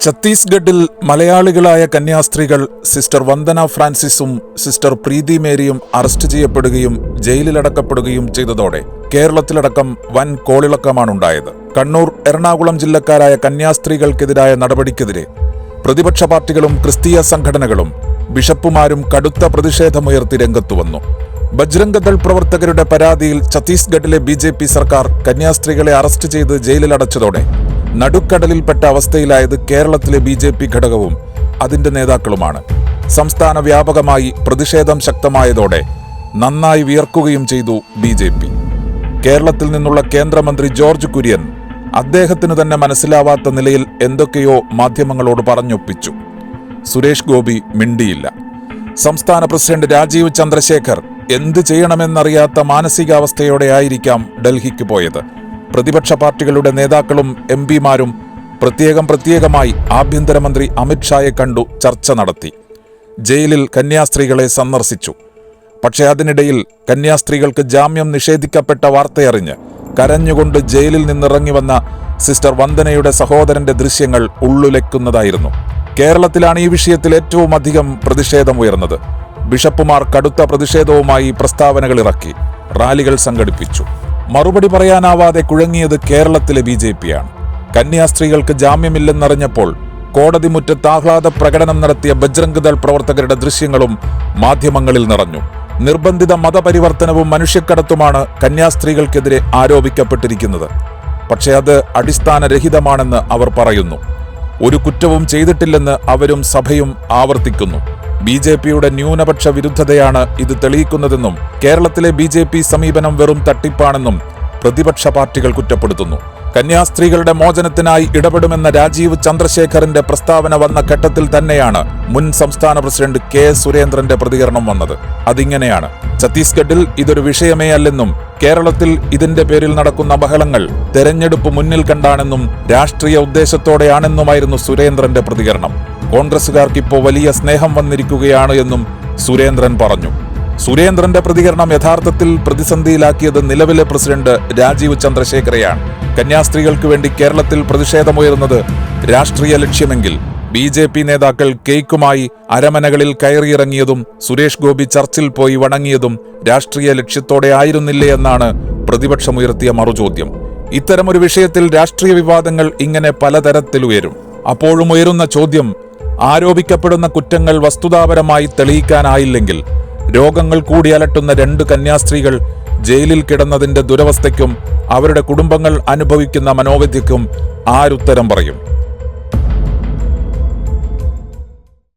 ഛത്തീസ്ഗഡിൽ മലയാളികളായ കന്യാസ്ത്രീകൾ സിസ്റ്റർ വന്ദന ഫ്രാൻസിസും സിസ്റ്റർ പ്രീതി മേരിയും അറസ്റ്റ് ചെയ്യപ്പെടുകയും ജയിലിലടക്കപ്പെടുകയും ചെയ്തതോടെ കേരളത്തിലടക്കം വൻ കോളിളക്കമാണുണ്ടായത്. കണ്ണൂർ എറണാകുളം ജില്ലക്കാരായ കന്യാസ്ത്രീകൾക്കെതിരായ നടപടിക്കെതിരെ പ്രതിപക്ഷ പാർട്ടികളും ക്രിസ്തീയ സംഘടനകളും ബിഷപ്പുമാരും കടുത്ത പ്രതിഷേധമുയർത്തി രംഗത്തുവന്നു ബജ്രംഗദൾ പ്രവർത്തകരുടെ പരാതിയിൽ ഛത്തീസ്ഗഡിലെ ബി സർക്കാർ കന്യാസ്ത്രീകളെ അറസ്റ്റ് ചെയ്ത് ജയിലിലടച്ചതോടെ നടുക്കടലിൽപ്പെട്ട അവസ്ഥയിലായത് കേരളത്തിലെ ബി ജെ പി ഘടകവും അതിന്റെ നേതാക്കളുമാണ്. സംസ്ഥാന വ്യാപകമായി പ്രതിഷേധം ശക്തമായതോടെ നന്നായി വിയർക്കുകയും ചെയ്തു ബി ജെ പി. കേരളത്തിൽ നിന്നുള്ള കേന്ദ്രമന്ത്രി ജോർജ് കുര്യൻ അദ്ദേഹത്തിന് തന്നെ മനസ്സിലാവാത്ത നിലയിൽ എന്തൊക്കെയോ മാധ്യമങ്ങളോട് പറഞ്ഞൊപ്പിച്ചു. സുരേഷ് ഗോപി മിണ്ടിയില്ല. സംസ്ഥാന പ്രസിഡന്റ് രാജീവ് ചന്ദ്രശേഖർ എന്ത് ചെയ്യണമെന്നറിയാത്ത മാനസികാവസ്ഥയോടെ ആയിരിക്കാം ഡൽഹിക്ക് പോയത്. പ്രതിപക്ഷ പാർട്ടികളുടെ നേതാക്കളും എം പിമാരും പ്രത്യേകം പ്രത്യേകമായി ആഭ്യന്തരമന്ത്രി അമിത്ഷായെ കണ്ടു ചർച്ച നടത്തി. ജയിലിൽ കന്യാസ്ത്രീകളെ സന്ദർശിച്ചു. പക്ഷേ അതിനിടയിൽ കന്യാസ്ത്രീകൾക്ക് ജാമ്യം നിഷേധിക്കപ്പെട്ട വാർത്തയറിഞ്ഞ് കരഞ്ഞുകൊണ്ട് ജയിലിൽ നിന്നിറങ്ങി വന്ന സിസ്റ്റർ വന്ദനയുടെ സഹോദരന്റെ ദൃശ്യങ്ങൾ ഉള്ളുലയ്ക്കുന്നതായിരുന്നു. കേരളത്തിലാണ് ഈ വിഷയത്തിൽ ഏറ്റവും അധികം പ്രതിഷേധം ഉയർന്നത്. ബിഷപ്പുമാർ കടുത്ത പ്രതിഷേധവുമായി പ്രസ്താവനകൾ ഇറക്കി. റാലികൾ സംഘടിപ്പിച്ചു. മറുപടി പറയാനാവാതെ കുഴങ്ങിയത് കേരളത്തിലെ ബി ജെ പിയാണ്. കന്യാസ്ത്രീകൾക്ക് ജാമ്യമില്ലെന്നറിഞ്ഞപ്പോൾ കോടതി മുറ്റത്ത് ആഹ്ലാദ പ്രകടനം നടത്തിയ ബജ്രംഗ്ദൾ പ്രവർത്തകരുടെ ദൃശ്യങ്ങളും മാധ്യമങ്ങളിൽ നിറഞ്ഞു. നിർബന്ധിത മതപരിവർത്തനവും മനുഷ്യക്കടത്തുമാണ് കന്യാസ്ത്രീകൾക്കെതിരെ ആരോപിക്കപ്പെട്ടിരിക്കുന്നത്. പക്ഷേ അത് അടിസ്ഥാനരഹിതമാണെന്ന് അവർ പറയുന്നു. ഒരു കുറ്റവും ചെയ്തിട്ടില്ലെന്ന് അവരും സഭയും ആവർത്തിക്കുന്നു. ബി ജെ പിയുടെ ന്യൂനപക്ഷ വിരുദ്ധതയാണ് ഇത് തെളിയിക്കുന്നതെന്നും കേരളത്തിലെ ബി ജെ പി സമീപനം വെറും തട്ടിപ്പാണെന്നും പ്രതിപക്ഷ പാർട്ടികൾ കുറ്റപ്പെടുത്തുന്നു. കന്യാസ്ത്രീകളുടെ മോചനത്തിനായി ഇടപെടുമെന്ന രാജീവ് ചന്ദ്രശേഖറിന്റെ പ്രസ്താവന വന്ന ഘട്ടത്തിൽ തന്നെയാണ് മുൻ സംസ്ഥാന പ്രസിഡന്റ് കെ സുരേന്ദ്രന്റെ പ്രതികരണം വന്നത്. അതിങ്ങനെയാണ്. ഛത്തീസ്ഗഡിൽ ഇതൊരു വിഷയമേ അല്ലെന്നും കേരളത്തിൽ ഇതിന്റെ പേരിൽ നടക്കുന്ന ബഹളങ്ങൾ തെരഞ്ഞെടുപ്പ് മുന്നിൽ കണ്ടാണെന്നും രാഷ്ട്രീയ ഉദ്ദേശത്തോടെയാണെന്നുമായിരുന്നു സുരേന്ദ്രന്റെ പ്രതികരണം. കോൺഗ്രസുകാർക്ക് ഇപ്പോൾ വലിയ സ്നേഹം വന്നിരിക്കുകയാണ് എന്നും സുരേന്ദ്രൻ പറഞ്ഞു. സുരേന്ദ്രന്റെ പ്രതികരണം യഥാർത്ഥത്തിൽ പ്രതിസന്ധിയിലാക്കിയത് നിലവിലെ പ്രസിഡന്റ് രാജീവ് ചന്ദ്രശേഖരയാണ്. കന്യാസ്ത്രീകൾക്ക് വേണ്ടി കേരളത്തിൽ പ്രതിഷേധമുയരുന്നത് രാഷ്ട്രീയ ലക്ഷ്യമെങ്കിൽ ബി ജെ പി നേതാക്കൾ കേക്കുമായി അരമനകളിൽ കയറിയിറങ്ങിയതും സുരേഷ് ഗോപി ചർച്ചിൽ പോയി വണങ്ങിയതും രാഷ്ട്രീയ ലക്ഷ്യത്തോടെ ആയിരുന്നില്ലേ എന്നാണ് പ്രതിപക്ഷമുയർത്തിയ മറുചോദ്യം. ഇത്തരമൊരു വിഷയത്തിൽ രാഷ്ട്രീയ വിവാദങ്ങൾ ഇങ്ങനെ പലതരത്തിലുയരും അപ്പോഴും ഉയരുന്ന ചോദ്യം ആരോപിക്കപ്പെടുന്ന കുറ്റങ്ങൾ വസ്തുതാപരമായി തെളിയിക്കാനായില്ലെങ്കിൽ രോഗങ്ങൾ കൂടി അലട്ടുന്ന രണ്ട് കന്യാസ്ത്രീകൾ ജയിലിൽ കിടന്നതിന്റെ ദുരവസ്ഥയ്ക്കും അവരുടെ കുടുംബങ്ങൾ അനുഭവിക്കുന്ന മനോവ്യഥയ്ക്കും ആരുത്തരം പറയും?